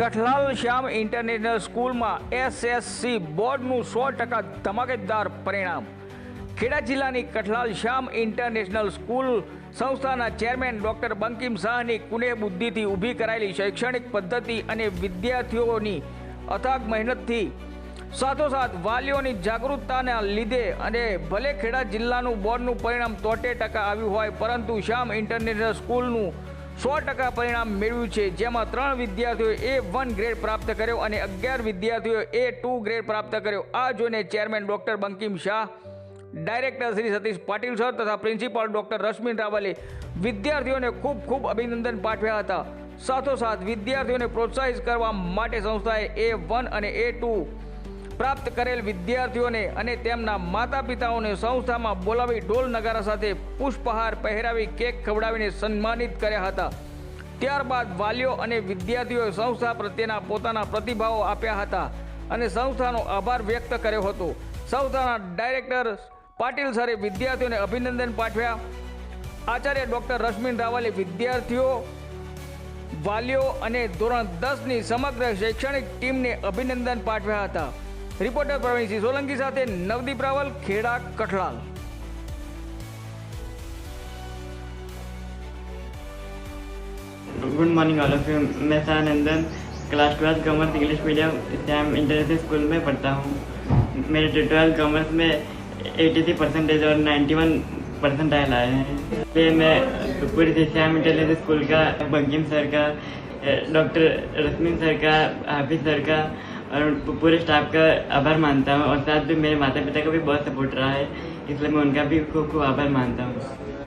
Kathlal Shyam international સ્કૂલમાં SSC બોર્ડનું સો ટકા ધમાકેદાર પરિણામ. ખેડા જિલ્લાની કઠલાલ શ્યામ ઇન્ટરનેશનલ સ્કૂલ સંસ્થાના ચેરમેન ડૉક્ટર બંકિમ શાહની કુને બુદ્ધિથી ઊભી કરાયેલી શૈક્ષણિક પદ્ધતિ અને વિદ્યાર્થીઓની અથાગ મહેનતથી સાથોસાથ વાલીઓની જાગૃતતાના લીધે અને ભલે ખેડા જિલ્લાનું બોર્ડનું પરિણામ તોતેર ટકા આવ્યું હોય, પરંતુ શ્યામ ઇન્ટરનેશનલ સ્કૂલનું સો ટકા પરિણામ મેળવ્યું છે. જેમાં ત્રણ વિદ્યાર્થીઓએ એ વન ગ્રેડ પ્રાપ્ત કર્યો અને અગિયાર વિદ્યાર્થીઓએ એ ટુ ગ્રેડ પ્રાપ્ત કર્યો. આ જોઈને chairman doctor Bankim Shah, director Shri Satish Patil sir તથા પ્રિન્સિપાલ ડૉક્ટર રશ્મિન રાવલે વિદ્યાર્થીઓને ખૂબ ખૂબ અભિનંદન પાઠવ્યા હતા. સાથોસાથ વિદ્યાર્થીઓને પ્રોત્સાહિત કરવા માટે સંસ્થાએ એ વન અને એ ટુ પ્રાપ્ત કરેલ વિદ્યાર્થીઓને અને તેમના માતા પિતાઓને સંસ્થામાં બોલાવી ઢોલ નગારા સાથે પુષ્પહાર પહેરાવી કેક ખવડાવીને સન્માનિત કર્યા હતા. ત્યારબાદ વાલીઓ અને વિદ્યાર્થીઓએ સંસ્થા પ્રત્યેના પોતાના પ્રતિભાવો આપ્યા હતા અને સંસ્થાનો આભાર વ્યક્ત કર્યો હતો. સંસ્થાના ડાયરેક્ટર પાટીલ સરે વિદ્યાર્થીઓને અભિનંદન પાઠવ્યા. આચાર્ય ડૉક્ટર રશ્મિન રાવલે વિદ્યાર્થીઓ, વાલીઓ અને ધોરણ દસની સમગ્ર શૈક્ષણિક ટીમને અભિનંદન પાઠવ્યા હતા. રિપોર્ટર પ્રવીણસિંહ સોલંકી સાથે Navdeep Raval Kheda Kathlal good morning all of you मैं Sanandan class twelfth commerce English medium Sam international school में पढ़ता हूँ मेरे ट्वेल्थ कॉमर्स में 83 परसेंटेज और 91 परसेंटाइल आए हैं पे मैं पूरी से श्याम इंटरनेशनल स्कूल का बंकिम सर का डॉक्टर रश्मिन सर का हाफिज सर का और पूरे स्टाफ का आभार मानता हूँ और साथ में मेरे माता पिता का भी बहुत सपोर्ट रहा है इसलिए मैं उनका भी खूब खूब आभार मानता हूँ